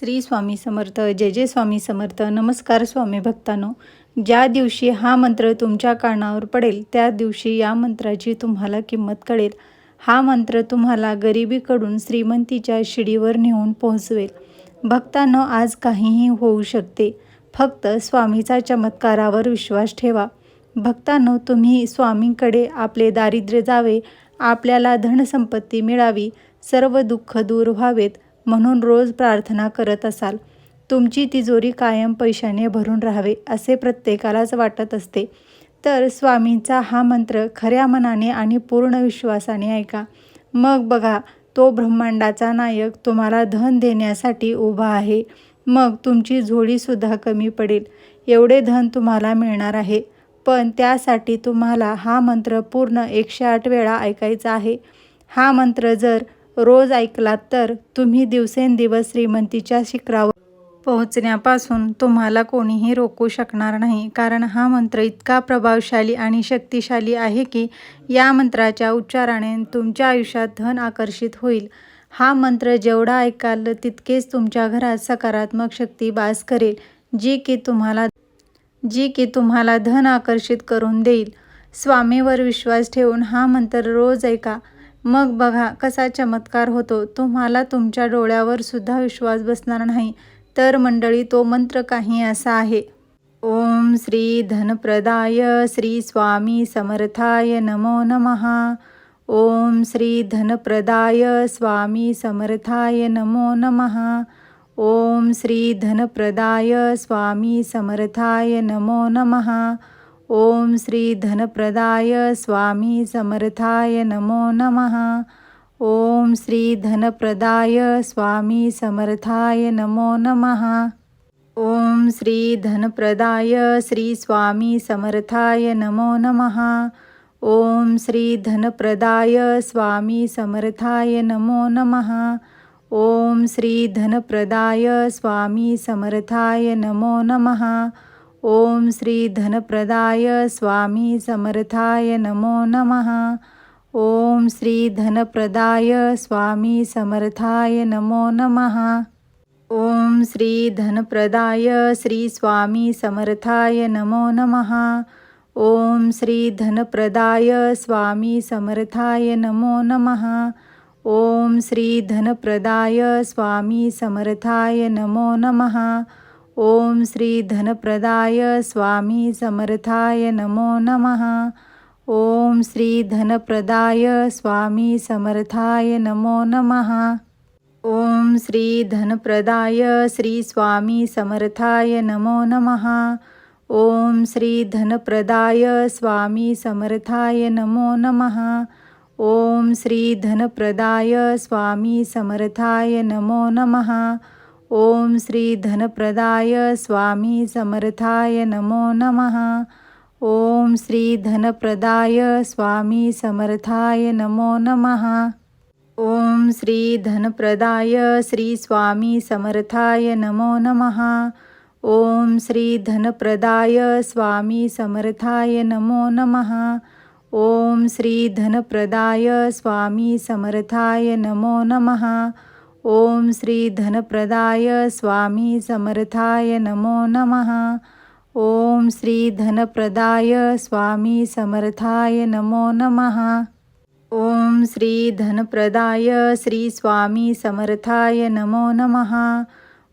श्री स्वामी समर्थ जय जय स्वामी समर्थ नमस्कार स्वामी भक्तांनो. ज्या दिवशी हा मंत्र तुमच्या कानावर पडेल त्या दिवशी या मंत्राची तुम्हाला किंमत कळेल. हा मंत्र तुम्हाला गरिबीकडून श्रीमंतीच्या शिडीवर नेऊन पोहोचवेल. भक्तांनो आज काहीही होऊ शकते. फक्त स्वामीचा चमत्कारावर विश्वास ठेवा. भक्तांनो तुम्ही स्वामींकडे आपले दारिद्र्य जावे आपल्याला धनसंपत्ती मिळावी सर्व दुःख दूर व्हावेत म्हणून रोज प्रार्थना करत असाल. तुमची तिजोरी कायम पैशाने भरून राहावे असे प्रत्येकालाच वाटत असते. तर स्वामींचा हा मंत्र खऱ्या मनाने आणि पूर्ण विश्वासाने ऐका. मग बघा तो ब्रह्मांडाचा नायक तुम्हाला धन देण्यासाठी उभा आहे. मग तुमची झोळीसुद्धा कमी पडेल. एवढे धन तुम्हाला मिळणार आहे. पण त्यासाठी तुम्हाला हा मंत्र पूर्ण एकशे आठ वेळा ऐकायचा आहे. हा मंत्र जर रोज ऐकलात तर तुम्ही दिवसेंदिवस श्रीमंतीच्या शिखरावर पोहोचण्यापासून तुम्हाला कोणीही रोखू शकणार नाही. कारण हा मंत्र इतका प्रभावशाली आणि शक्तिशाली आहे की या मंत्राच्या उच्चाराने तुमच्या आयुष्यात धन आकर्षित होईल. हा मंत्र जेवढा ऐकाल तितकेच तुमच्या घरात सकारात्मक शक्ती बास करेल जी की तुम्हाला जी की तुम्हाला धन आकर्षित करून देईल. स्वामीवर विश्वास ठेवून हा मंत्र रोज ऐका. मग बघा कसा चमत्कार होतो. तुम्हाला तुमच्या डोळ्यावर सुद्धा विश्वास बसणार नाही. तर मंडळी तो मंत्र काही असा आहे. ओम श्री धनप्रदाय श्री स्वामी समर्थाय नमो नमहा ओम श्री धनप्रदाय स्वामी समर्थाय नमो नमहा ओम श्री धनप्रदाय स्वामी समर्थाय नमो नमहा ओम श्री धनप्रदाय स्वामी समर्थाय नमो नमः। ओम श्री धनप्रदाय स्वामी समर्थाय नमो नमः। ओम श्री धनप्रदाय श्री स्वामी समर्थाय नमो नमः। ओम श्री धनप्रदाय स्वामी समर्थाय नमो नमः। ओम श्री धनप्रदाय स्वामी समर्थाय नमो नमः। ओम श्री धनप्रदाय स्वामी समर्थाय नमो नमः। ओम श्री धनप्रदाय स्वामी समर्थाय नमो नमः। ओम श्री धनप्रदाय श्री स्वामी समर्थाय नमो नमः। ओम श्री धनप्रदाय स्वामी समर्थाय नमो नमः। ओम श्री धनप्रदाय स्वामी समर्थाय नमो नमः। ओम श्री धनप्रदाय स्वामी समर्थाय नमो नमः। ओम श्री धनप्रदाय स्वामी समर्थाय नमो नमः। ओम श्री धनप्रदाय श्री स्वामी समर्थाय नमो नमः। ओम श्री धनप्रदाय स्वामी समर्थाय नमो नमः। ओम श्री धनप्रदाय स्वामी समर्थाय नमो नमः। ओम श्री धनप्रदाय स्वामी समर्थाय नमो नमः। ओम श्री धनप्रदाय स्वामी समर्थाय नमो नमः। ओम श्री धनप्रदाय श्री स्वामी समर्थाय नमो नमः। ओम श्री धनप्रदाय स्वामी समर्थाय नमो नमः। ओम श्री धनप्रदाय स्वामी समर्थाय नमो नमः। ओम श्री धनप्रदाय स्वामी समर्थाय नमो नमः। ओम श्री धनप्रदाय स्वामी समर्थाय नमो नमः। ओम श्री धनप्रदाय श्री स्वामी समर्थाय नमो नमः।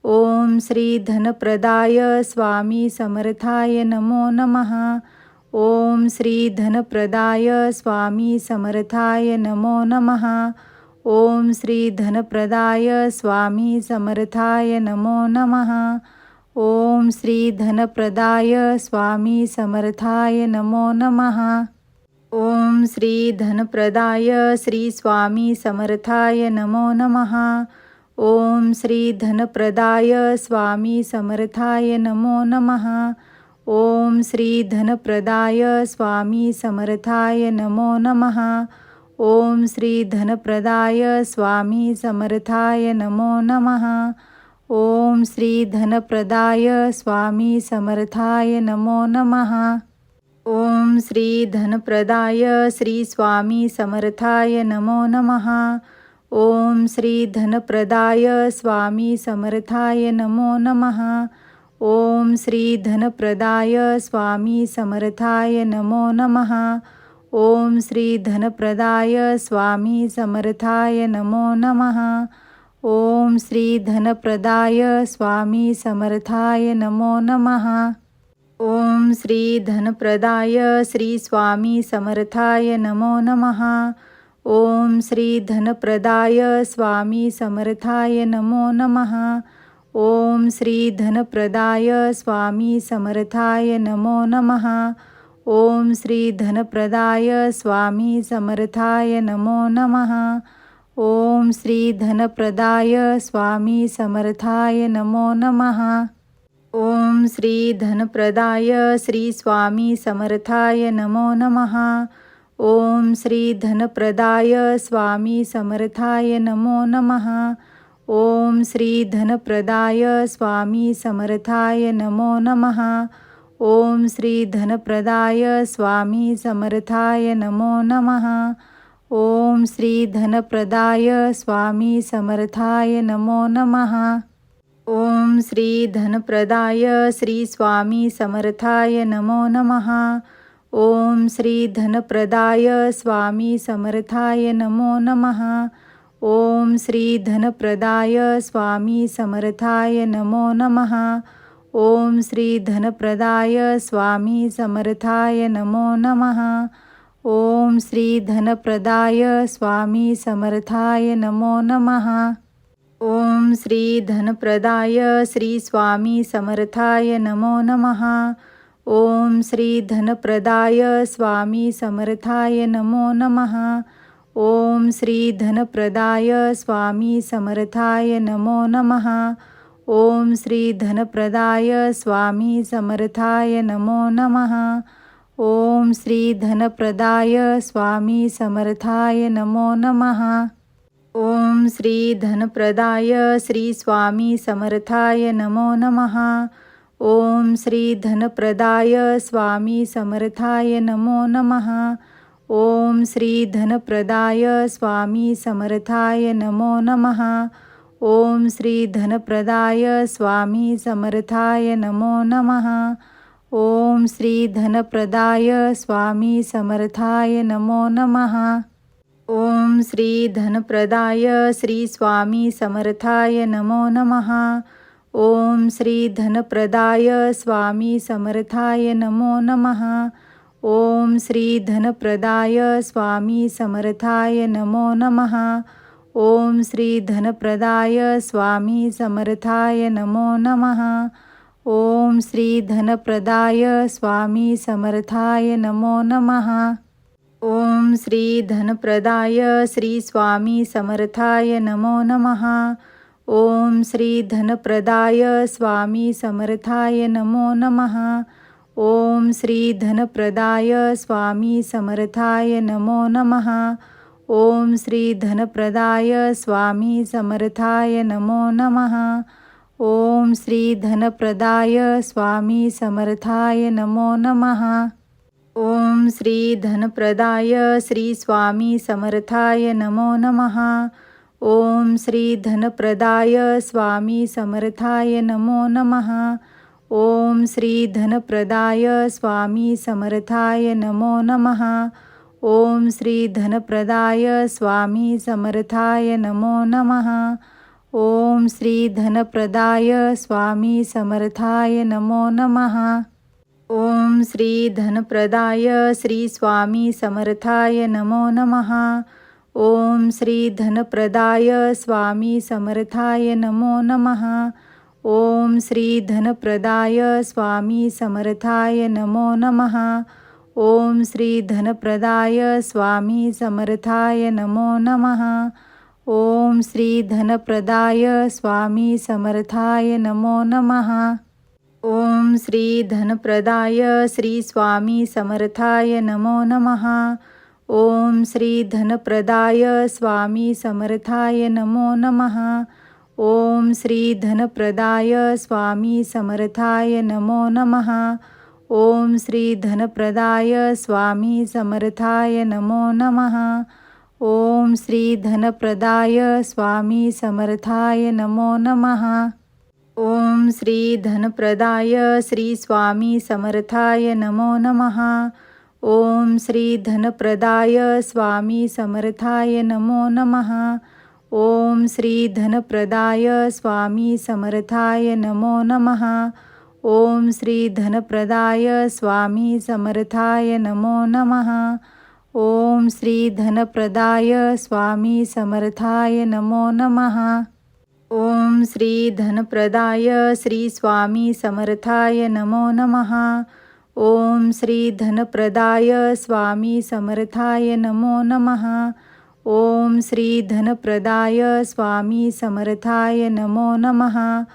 ओम श्री धनप्रदाय स्वामी समर्थाय नमो नमः। ओम श्री धनप्रदाय स्वामी समर्थाय नमो नमः। ओम श्री धनप्रदाय स्वामी समर्थाय नमो नमः। ओम श्री धनप्रदाय स्वामी समर्थाय नमो नमः। ओम श्री धनप्रदाय श्री स्वामी समर्थाय नमो नमः। ओम श्री धनप्रदाय स्वामी समर्थाय नमो नमः। ओम श्री धनप्रदाय स्वामी समर्थाय नमो नमः। ओम श्री धनप्रदाय स्वामी समर्थाय नमो नमः। ओम श्री धनप्रदाय स्वामी समर्थाय नमो नमः। ओम श्री धनप्रदाय श्री स्वामी समर्थाय नमो नमः। ओम श्री धनप्रदाय स्वामी समर्थाय नमो नमः। ओम श्री धनप्रदाय स्वामी समर्थाय नमो नमः। ओम श्री धनप्रदाय स्वामी समर्थाय नमो नमः. ओम श्री धनप्रदाय स्वामी समर्थाय नमो नमः. ओम श्री धनप्रदाय श्री स्वामी समर्थाय नमो नमः. ओम श्री धनप्रदाय स्वामी समर्थाय नमो नमः. ओम श्री धनप्रदाय स्वामी समर्थाय नमो नमः. ओम श्री धनप्रदाय स्वामी समर्थाय नमो नमः। ओम श्री धनप्रदाय स्वामी समर्थाय नमो नमः। ओम श्री धनप्रदाय श्री स्वामी समर्थाय नमो नमः। ओम श्री धनप्रदाय स्वामी समर्थाय नमो नमः। ओम श्री धनप्रदाय स्वामी समर्थाय नमो नमः। ओम श्री धनप्रदाय स्वामी समर्थाय नमो नमः। ओम श्री धनप्रदाय स्वामी समर्थाय नमो नमः। ओम श्री धनप्रदाय श्री स्वामी समर्थाय नमो नमः। ओम श्री धनप्रदाय स्वामी समर्थाय नमो नमः। ओम श्री धनप्रदाय स्वामी समर्थाय नमो नमः। ओम श्री धनप्रदाय स्वामी समर्थाय नमो नमः। ओम श्री धनप्रदाय स्वामी समर्थाय नमो नमः। ओम श्री धनप्रदाय श्री स्वामी समर्थाय नमो नमः। ओम श्री धनप्रदाय स्वामी समर्थाय नमो नमः। ओम श्री धनप्रदाय स्वामी समर्थाय नमो नमः। ओम श्री धनप्रदाय स्वामी समर्थाय नमो नमः। ओम श्री धनप्रदाय स्वामी समर्थाय नमो नमः। ओम श्री धनप्रदाय श्री स्वामी समर्थाय नमो नमः। ओम श्री धनप्रदाय स्वामी समर्थाय नमो नमः। ओम श्री धनप्रदाय स्वामी समर्थाय नमो नमः। ओम श्री धनप्रदाय स्वामी समर्थाय नमो नमः। ओम श्री धनप्रदाय स्वामी समर्थाय नमो नमः। ओम श्री धनप्रदाय श्री स्वामी समर्थाय नमो नमः। ओम श्री धनप्रदाय स्वामी समर्थाय नमो नमः। ओम श्री धनप्रदाय स्वामी समर्थाय नमो नमः। ओम श्री धनप्रदाय स्वामी समर्थाय नमो नमः। ओम श्री धनप्रदाय स्वामी समर्थाय नमो नमः। ओम श्री धनप्रदाय श्री स्वामी समर्थाय नमो नमः। ओम श्री धनप्रदाय स्वामी समर्थाय नमो नमः। ओम श्री धनप्रदाय स्वामी समर्थाय नमो नमः। ओम श्री धनप्रदाय स्वामी समर्थाय नमो नमः। ओम श्री धनप्रदाय स्वामी समर्थाय नमो नमः। ओम श्री धनप्रदाय श्री स्वामी समर्थाय नमो नमः। ओम श्री धनप्रदाय स्वामी समर्थाय नमो नमः। ओम श्री धनप्रदाय स्वामी समर्थाय नमो नमः। ओम श्री धनप्रदाय स्वामी समर्थाय नमो नमः। ओम श्री धनप्रदाय स्वामी समर्थाय नमो नमः। ओम श्री धनप्रदाय श्री स्वामी समर्थाय नमो नमः। ओम श्री धनप्रदाय स्वामी समर्थाय नमो नमः। ओम श्री धनप्रदाय स्वामी समर्थाय नमो नमः। ओम श्री धनप्रदाय स्वामी समर्थाय नमो नमः। ओम श्री धनप्रदाय स्वामी समर्थाय नमो नमः। ओम श्री धनप्रदाय श्री स्वामी समर्थाय नमो नमः। ओम श्री धनप्रदाय स्वामी समर्थाय नमो नमः। ओम श्री धनप्रदाय स्वामी समर्थाय नमो नमः। ओम श्री धनप्रदाय स्वामी समर्थाय नमो नमः। ओम श्री धनप्रदाय स्वामी समर्थाय नमो नमः। ओम श्री धनप्रदाय श्री स्वामी समर्थाय नमो नमः। ओम श्री धनप्रदाय स्वामी समर्थाय नमो नमः। ओम श्री धनप्रदाय स्वामी समर्थाय नमो नमः। ओम श्री धनप्रदाय स्वामी समर्थाय नमो नमः। ओम श्री धनप्रदाय स्वामी समर्थाय नमो नमः। ओम श्री धनप्रदाय श्री स्वामी समर्थाय नमो नमः। ओम श्री धनप्रदाय स्वामी समर्थाय नमो नमः। ओम श्री धनप्रदाय स्वामी समर्थाय नमो नमः।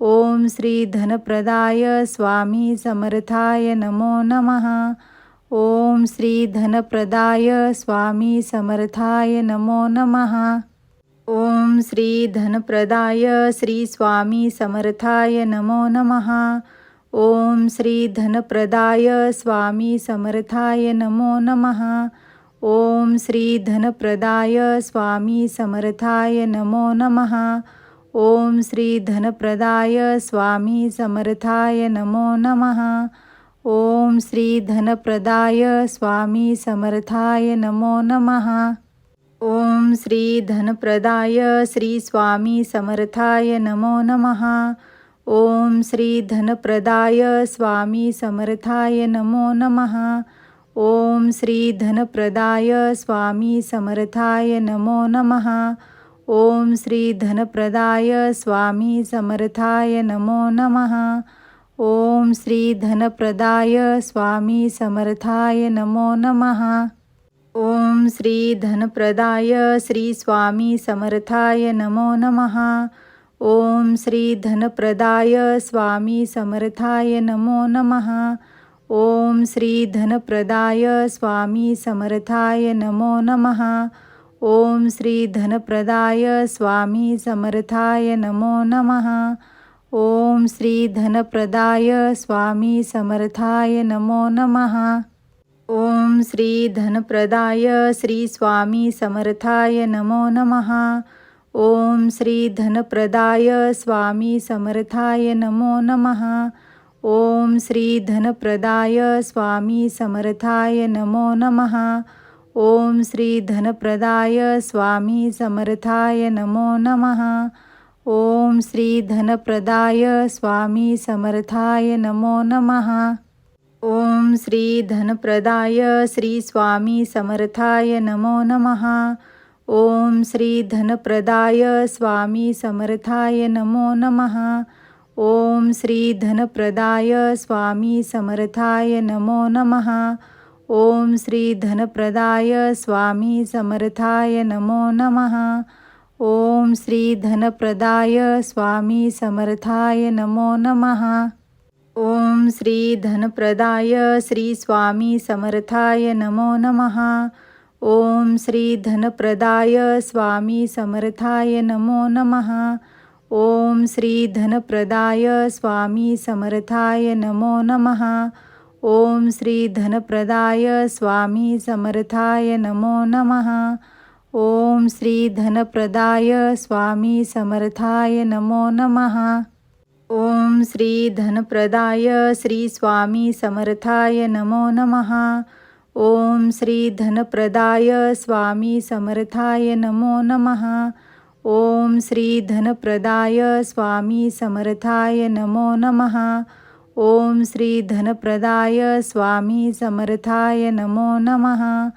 ओम श्री धनप्रदाय स्वामी समर्थाय नमो नमः। ओम श्री धनप्रदाय स्वामी समर्थाय नमो नमः। ओम श्री धनप्रदाय श्री स्वामी समर्थाय नमो नमः। ओम श्री धनप्रदाय स्वामी समर्थाय नमो नमः। ओम श्री धनप्रदाय स्वामी समर्थाय नमो नमः। ओम श्री धनप्रदाय स्वामी समर्थाय नमो नमः। ओम श्री धनप्रदाय स्वामी समर्थाय नमो नमः। ओम श्री धनप्रदाय श्री स्वामी समर्थाय नमो नमः। ओम श्री धनप्रदाय स्वामी समर्थाय नमो नमः। ओम श्री धनप्रदाय स्वामी समर्थाय नमो नमः। ओम श्री धनप्रदाय स्वामी समर्थाय नमो नमः। ओम श्री धनप्रदाय स्वामी समर्थाय नमो नमः। ओम श्री धनप्रदाय श्री स्वामी समर्थाय नमो नमः। ओम श्री धनप्रदाय स्वामी समर्थाय नमो नमः। ओम श्री धनप्रदाय स्वामी समर्थाय नमो नमः। ओम श्री धनप्रदाय स्वामी समर्थाय नमो नमः। ओम श्री धनप्रदाय स्वामी समर्थाय नमो नमः। ओम श्री धनप्रदाय श्री स्वामी समर्थाय नमो नमः। ओम श्री धनप्रदाय स्वामी समर्थाय नमो नमः। ओम श्री धनप्रदाय स्वामी समर्थाय नमो नमः। ओम श्री धनप्रदाय स्वामी समर्थाय नमो नमः। ओम श्री धनप्रदाय स्वामी समर्थाय नमो नमः। ओम श्री धनप्रदाय श्री स्वामी समर्थाय नमो नमः। ओम श्री धनप्रदाय स्वामी समर्थाय नमो नमः। ओम श्री धनप्रदाय स्वामी समर्थाय नमो नमः। ओम श्री धनप्रदाय स्वामी समर्थाय नमो नमः। ओम श्री धनप्रदाय स्वामी समर्थाय नमो नमः। ओम श्री धनप्रदाय श्री स्वामी समर्थाय नमो नमः। ओम श्री धनप्रदाय स्वामी समर्थाय नमो नमः। ओम श्री धनप्रदाय स्वामी समर्थाय नमो नमः। ओम श्री धनप्रदाय स्वामी समर्थाय नमो नमः। ओम श्री धनप्रदाय स्वामी समर्थाय नमो नमः। ओम श्री धनप्रदाय श्री स्वामी समर्थाय नमो नमः। ओम श्री धनप्रदाय स्वामी समर्थाय नमो नमः। ओम श्री धनप्रदाय स्वामी समर्थाय नमो नमः। ओम श्री धनप्रदाय स्वामी समर्थाय नमो नमः।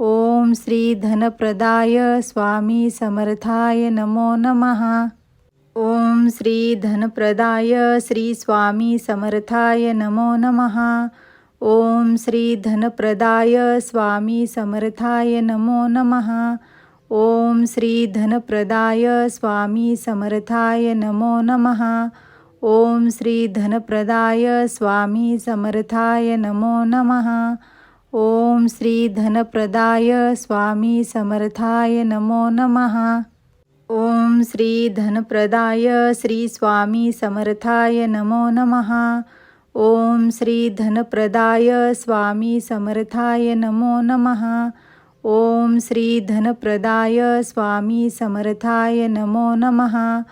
ओम श्री धनप्रदाय स्वामी समर्थाय नमो नमः। ओम श्री धनप्रदाय श्री स्वामी समर्थाय नमो नमः। ओम श्री धनप्रदाय स्वामी समर्थाय नमो नमः। ओम श्री धनप्रदाय स्वामी समर्थाय नमो नमः। ओम श्री धनप्रदाय स्वामी समर्थाय नमो नमः। ओम श्री धनप्रदाय स्वामी समर्थाय नमो नमः। ओम श्री धनप्रदाय श्री स्वामी समर्थाय नमो नमः। ओम श्री धनप्रदाय स्वामी समर्थाय नमो नमः। ओम श्री धनप्रदाय स्वामी समर्थाय नमो नमः।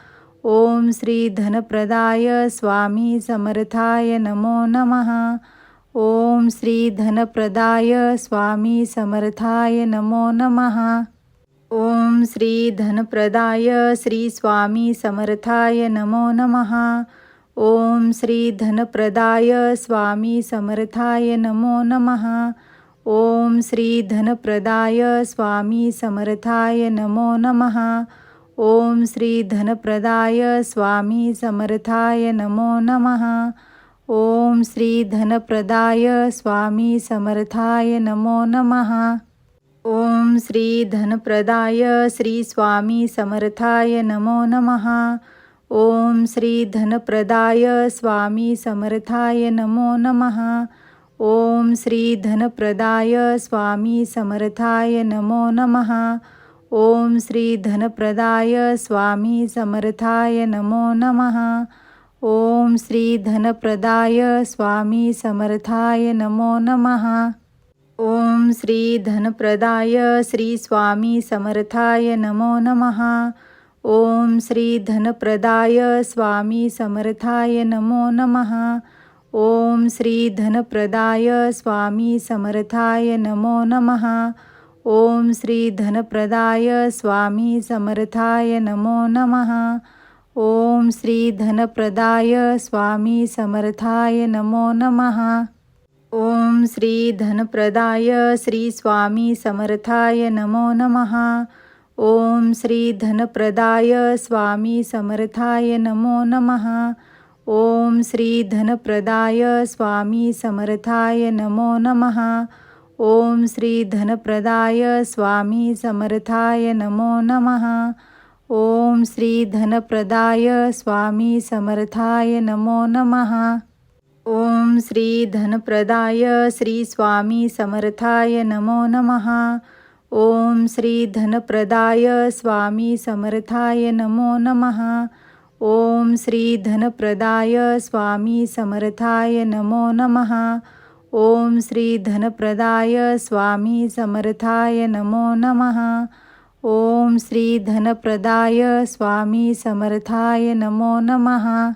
ओम श्री धनप्रदाय स्वामी समर्थाय नमो नमः। ओम श्री धनप्रदाय स्वामी समर्थाय नमो नमः। ओम श्री धनप्रदाय श्री स्वामी समर्थाय नमो नमः। ओम श्री धनप्रदाय स्वामी समर्थाय नमो नमः। ओम श्री धनप्रदाय स्वामी समर्थाय नमो नमः। ओम श्री धनप्रदाय स्वामी समर्थाय नमो नमः। ओम श्री धनप्रदाय स्वामी समर्थाय नमो नमः। ओम श्री धनप्रदाय श्री स्वामी समर्थाय नमो नमः। ओम श्री धनप्रदाय स्वामी समर्थाय नमो नमः। ओम श्री धनप्रदाय स्वामी समर्थाय नमो नमः। ओम श्री धनप्रदाय स्वामी समर्थाय नमो नमः। ओम श्री धनप्रदाय स्वामी समर्थाय नमो नमः। ओम श्री धनप्रदाय श्री स्वामी समर्थाय नमो नमः। ओम श्री धनप्रदाय स्वामी समर्थाय नमो नमः। ओम श्री धनप्रदाय स्वामी समर्थाय नमो नमः। ओम श्री धनप्रदाय स्वामी समर्थाय नमो नमः। ओम श्री धनप्रदाय स्वामी समर्थाय नमो नमः। ओम श्री धनप्रदाय श्री स्वामी समर्थाय नमो नमः। ओम श्री धनप्रदाय स्वामी समर्थाय नमो नमः। ओम श्री धनप्रदाय स्वामी समर्थाय नमो नमः। ओम श्री धनप्रदाय स्वामी समर्थाय नमो नमः। ओम श्री धनप्रदाय स्वामी समर्थाय नमो नमः। ओम श्री धनप्रदाय श्री स्वामी समर्थाय नमो नमः। ओम श्री धनप्रदाय स्वामी समर्थाय नमो नमः। ओम श्री धनप्रदाय स्वामी समर्थाय नमो नमः। ओम श्री धनप्रदाय स्वामी समर्थाय नमो नमः। ओम श्री धनप्रदाय स्वामी समर्थाय नमो नमः।